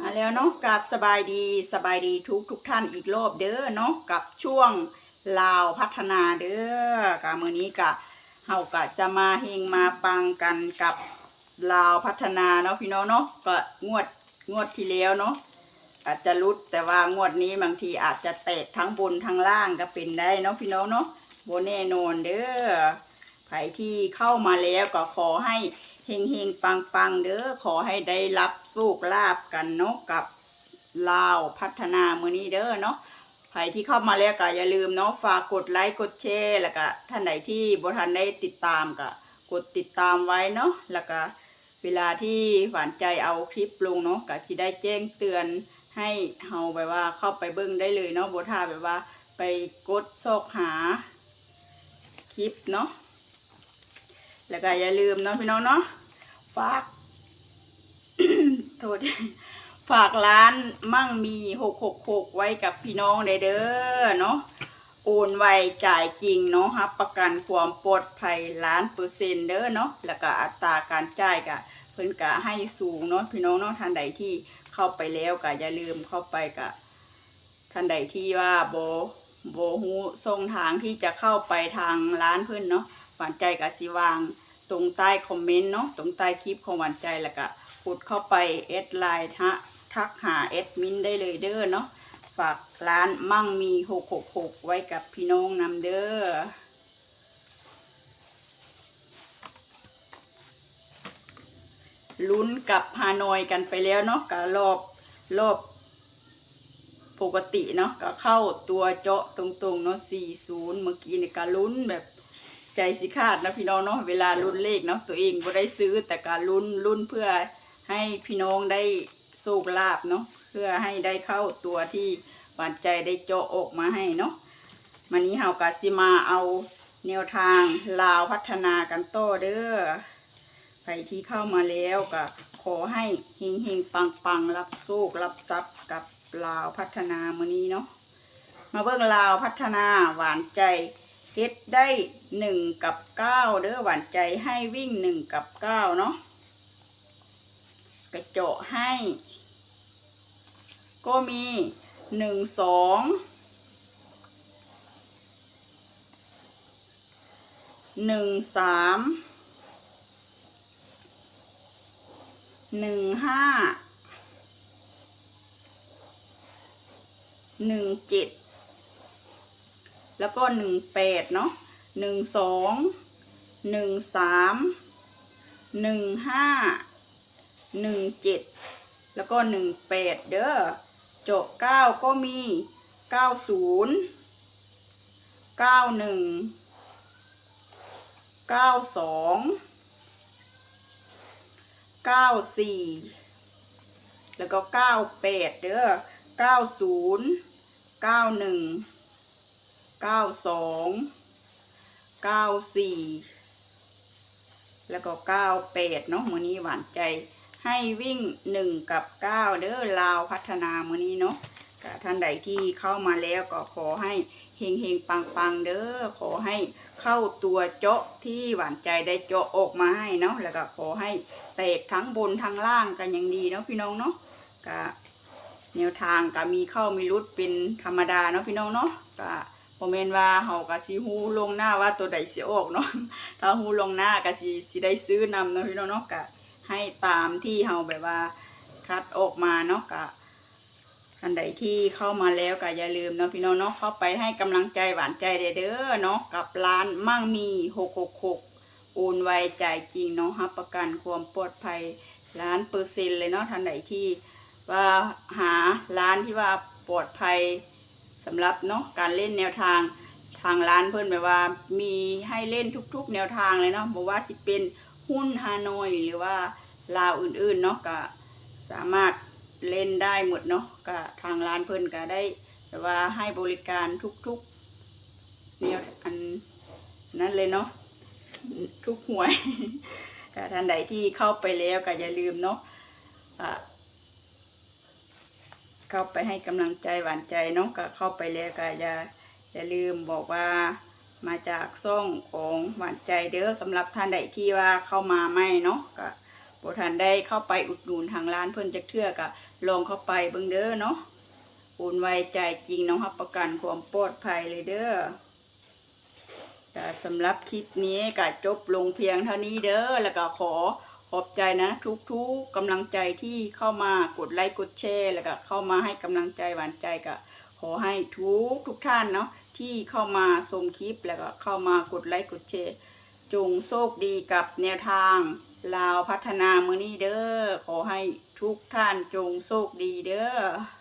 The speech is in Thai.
มาแล้วเนาะกับสบายดีสบายดีทุกทุกท่านอีกรอบเด้อเนาะกับช่วงลาวพัฒนาเด้อกะมือนี้กะเฮากะจะมาเฮงมาปังกันกับลาวพัฒนาเนาะพี่น้องเนาะก็งวดงวดที่แล้วเนาะอาจจะรุดแต่ว่างวดนี้บางทีอาจจะแตกทั้งบนทั้งล่างก็เป็นได้เนาะพี่น้องเนาะโบแน่นอนเด้อ ใครที่เข้ามาแล้วก็ขอให้เฮงเฮงปังปังๆเด้อขอให้ได้รับสุขลาบกันเนาะกับลาวพัฒนามือนี้เด้อเนาะใครที่เข้ามาแล้วก็อย่าลืมเนาะฝากกดไลค์กดแชร์แล้วก็ท่านไหนที่บ่ทันได้ติดตามก็กดติดตามไว้เนาะแล้วก็เวลาที่หวานใจเอาคลิปลงเนาะก็สิได้แจ้งเตือนให้เฮาแบบว่าเข้าไปเบิ่งได้เลยเนาะบ่ท่าแบบว่าไปกดซอกหาคลิปเนาะ แล้วก็อย่าลืมเนาะพี่น้องเนาะฝากโทษฝากร้านมั่งมีหกหกหกไว้กับพี่น้องได้เด้อเนาะโอนไวจ่ายจริงเนาะรับประกันความปลอดภัยล้านเปอร์เซ็นต์เด้อเนาะแล้วก็อัตราการจ่ายกะเพิ่นกะให้สูงเนาะพี่น้องเนาะท่านใดที่เข้าไปแล้วก็อย่าลืมเข้าไปกะท่านใดที่ว่าโบโบฮูส่งทางที่จะเข้าไปทางร้านเพิ่นเนาะ หวานใจกะสิวาง ตรงใต้คอมเมนต์เนาะตรงใต้คลิปของหวานใจแล้วก็กดเข้าไปเอดไลน์ฮะทักหาเอดมินได้เลยเด้อเนาะฝากร้านมั่งมีหกหกหกไว้กับพี่น้องนำเด้อลุ้นกับฮานอยกันไปแล้วเนาะกับรอบรอบปกติเนาะก็เข้าตัวเจาะตรงๆเนาะ40 เมื่อกี้เนี่ยก็ลุ้นแบบ ใจสิขาดนะพี่น้องเนาะเวลาลุ้นเลขเนาะตัวเองบ่ได้ซื้อแต่การลุ้นลุ้นเพื่อให้พี่น้องได้โชคลาภเนาะเพื่อให้ได้เข้าตัวที่หวานใจได้เจาะออกมาให้เนาะวันนี้เฮากะสิมาเอาแนวทางลาวพัฒนากันต่อเด้อใครที่เข้ามาแล้วก็ขอให้เฮงเฮงปังปังรับโชครับทรัพย์กับลาวพัฒนามือนี้เนาะมาเบิ่งลาวพัฒนาหวานใจ เฮ็ดได้หนึ่งกับเก้าเด้อหวานใจให้วิ่งหนึ่งกับเก้าเนาะกระเจาะให้ ก็มีหนึ่งสองหนึ่งสามหนึ่งห้าหนึ่งเจ็ด แล้วก็หนึ่งแปดเนาะหนึ่งสองหนึ่งสามหนึ่งห้าหนึ่งเจ็ดแล้วก็หนึ่งแปดเด้อโจาะเก้าก็มีเก้าศูนย์เก้าหนึ่งเก้าสองเก้าสี่แล้วก็เก้าแปดเด้อเก้าศูนย์เก้าหนึ่ง เก้าสองเก้าสี่แล้วก็เก้าแปดเนาะมือนี้หวานใจให้วิ่งหนึ่งกับเก้าเด้อลาวพัฒนามือนี้เนาะก็ท่านใดที่เข้ามาแล้วก็ขอให้เฮงเฮงปังปังๆเด้อขอให้เข้าตัวเจาะที่หวานใจได้เจาะออกมาให้เนาะแล้วก็ขอให้แตกทั้งบนทั้งล่างกันอย่างดีเนาะพี่น้องเนาะก็แนวทางก็มีเข้ามีรุดเป็นธรรมดาเนาะพี่น้องเนาะก็ โมเมนว่าเฮาก็สิฮู้ลงหน้าว่าตัวใดสิออกเนาะ ถ้าฮู้ลงหน้าก็สิสิได้ซื้อนำเนาะพี่น้องเนาะก็ให้ตามที่เฮาแบบว่าคัดออกมาเนาะก็ท่านใดที่เข้ามาแล้วก็อย่าลืมเนาะพี่น้องเนาะเข้าไปให้กำลังใจหวานใจเด้อเนาะกับร้านมั่งมี666โอนไวจ่ายจริงเนาะรับประกันความปลอดภัยล้านเปอร์เซ็นต์เลยเนาะท่านใดที่ว่าหาร้านที่ว่าปลอดภัย สำหรับเนาะการเล่นแนวทางทางร้านเพิ่นแบบว่ามีให้เล่นทุกๆ แนวทางเลยเนาะบอกว่าสิเป็นหุ้นฮานอยหรือว่าลาวอื่นๆเนาะก็สามารถเล่นได้หมดเนาะก็ทางร้านเพิ่นก็ได้แบบว่าให้บริการทุกๆแนวอันนั้นเลยเนาะทุกหวยท่านใดที่เข้าไปแล้วก็อย่าลืมเนาะอ่า เข้าไปให้กำลังใจหวานใจเนาะก็เข้าไปแล้วก็อย่าอย่าลืมบอกว่ามาจากซ่องของหวานใจเด้อสำหรับท่านใดที่ว่าเข้ามาไม่เนาะก็บ่ทันได้เข้าไปอุดหนุนทางร้านเพิ่นจักเทื่อก็ลองเข้าไปเบิ่งเด้อเนาะโอนไวใจจริงเนาะรับประกันความปลอดภัยเลยเด้อแต่สำหรับคลิปนี้ก็จบลงเพียงเท่านี้เด้อแล้วก็ขอ ขอบใจนะทุกๆกกำลังใจที่เข้ามากดไลค์กดแชร์แล้วก็เข้ามาให้กำลังใจหวานใจก็ขอให้ทุกทุกท่านเนาะที่เข้ามาชมคลิปแล้วก็เข้ามากดไลค์กดแชร์จงโชคดีกับแนวทางลาวพัฒนามือนี้เด้อขอให้ทุกท่านจงโชคดีเด้อ